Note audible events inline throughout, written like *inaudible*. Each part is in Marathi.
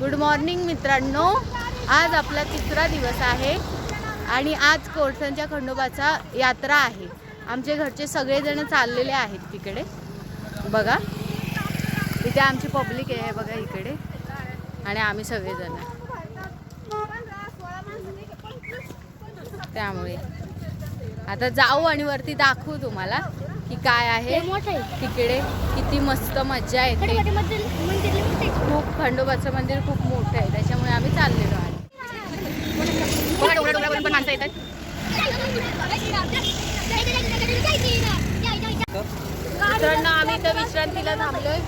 गुड मॉर्निंग मित्रांनो. आज आपला तिसरा दिवस आहे आणि आज कोळसनच्या खंडोबाचा यात्रा आहे. आमचे घरचे सगळेजण चाललेले आहेत तिकडे. बघा. इथे आमची पब्लिक आहे बघा इकडे. आणि आम्ही सगळेजण त्यामुळे. आता जाऊ आणि वरती दाखवू तुम्हाला की काय आहे. तिकडे किती मस्त मजा येते. खूप खंडोबाचं मंदिर खूप मोठं आहे त्याच्यामुळे आम्ही चाललेलो आहे. बघा डोंगरा डोंगरावरून पण माणसं येतात. मित्रांनो आम्ही इथं विश्रांतीला थांबलोय.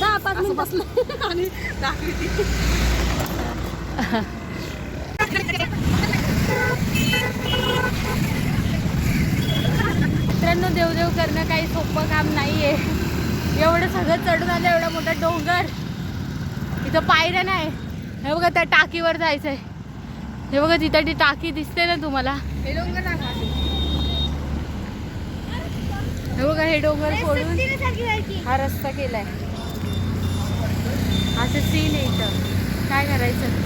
दहा पाच मिनिट बसलो. आणि मित्रांनो देवदेव करणं काही सोपं काम नाही आहे एवढं सगळं चढून आलं एवढा मोठा डोंगर. इथं पायऱ्या नाही. हे बघा त्या टाकीवर जायचं आहे हे बघा तिथं ती टाकी दिसते ना तुम्हाला. हे डोंगर. हे बघा हे डोंगर फोडून हा रस्ता केलाय. असं सीन आहे इथं. काय करायचं?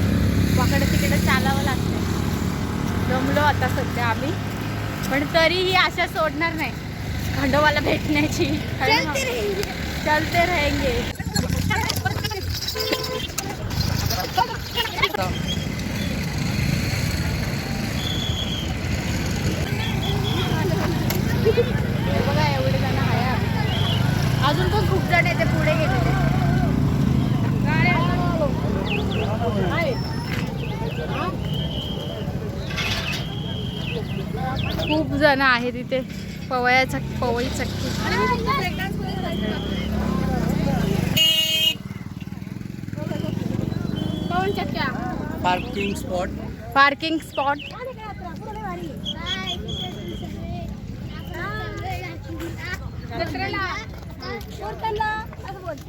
वाकडं तिकडे चालावं लागतं जमलो आता सध्या आम्ही. पण तरीही आशा सोडणार नाही. खंडोबाला भेटण्याची. चलते रहेंगे. बघा एवढे जण आहे. अजून पण खूप जण येते पुढे गेलेले खूप जण आहेत तिथे पवया चक पवई चक्की पार्किंग स्पॉट पार्किंग स्पॉट.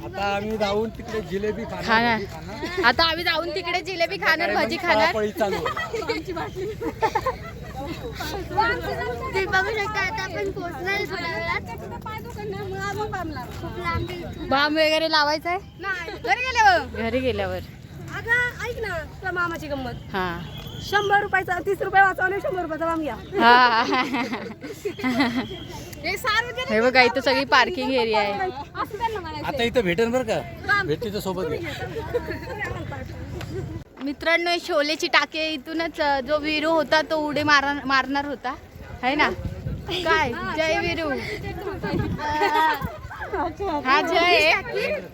आता आम्ही जाऊन तिकडे जिलेबी खाणार खाणार. भजी खाणार. आता आम्ही जाऊन तिकडे जिलेबी खाणार भजी खाणार. तुम्ही बघू शकता आता आपण थोड्या वेळात. खूप लांब. बाम वगैरे लावायचा आहे नाही घरी गेल्यावर. घरी गेल्यावर. अगं ऐक ना तुला मामाची गंमत. हा. शंभर रुपयाचा तीस रुपये वाचवले शंभर रुपयाचा माम घ्या. हा. हे सार्वजनिक हे बघा इथं सगळी पार्किंग एरिया आहे. असं त्यांना म्हणायचं आता इथं. भेटेल बरं का? भेटीच्या सोबत घे. मित्रांनो शोलेची टाकी. इथूनच जो विरू होता तो उडी मार मारणार होता. है ना? काय? जय विरू. हा जय. आहे.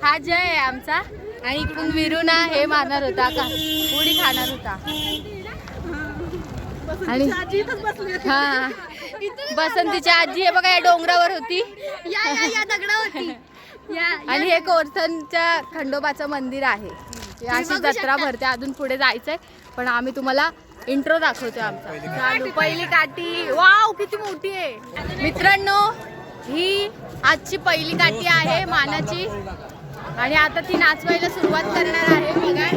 हा जय आहे आमचा. आणि इकडून विरू ना हे मारणार होता का? उडी खाणार होता. आणि हा. बसंतीची आजी हे बघा या डोंगरावर होती. या दगडावरती. *laughs* आणि हे कोरसनच्या खंडोबाचं मंदिर आहे. अशी जत्रा भरते अजून पुढे जायचंय. पण आम्ही तुम्हाला इंट्रो दाखवतोय आमचा. चालू पहिली काठी. वाव किती मोठी आहे. मित्रांनो ही आजची पहिली काठी आहे मानाची. आणि आता ती नाचवायला सुरुवात करणार आहे बघा.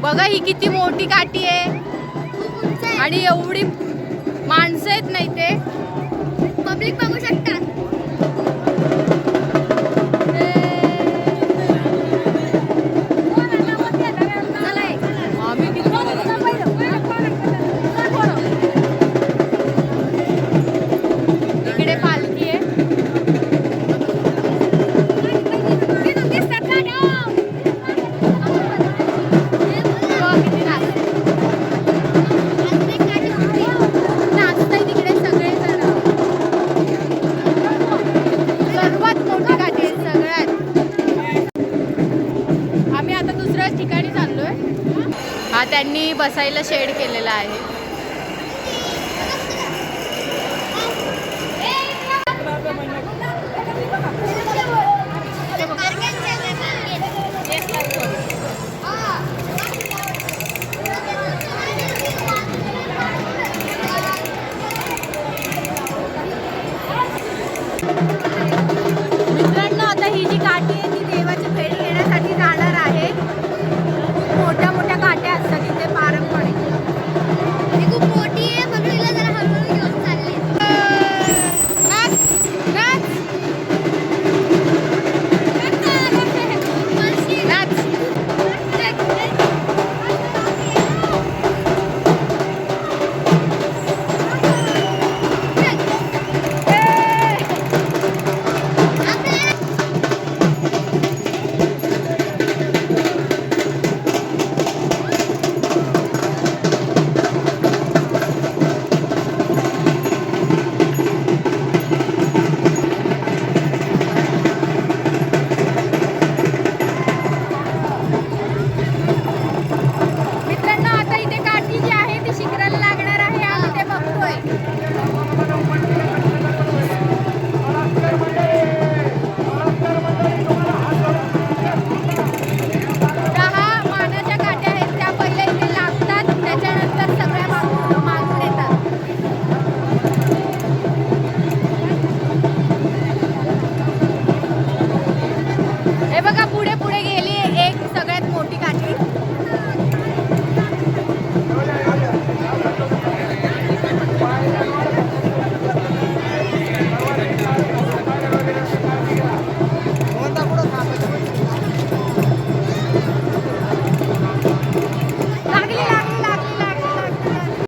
बघा ही किती मोठी काठी आहे. आणि एवढी माणसं आहेत नाही ते पब्लिक बघू शकतात बसायला शेड केलेला आहे.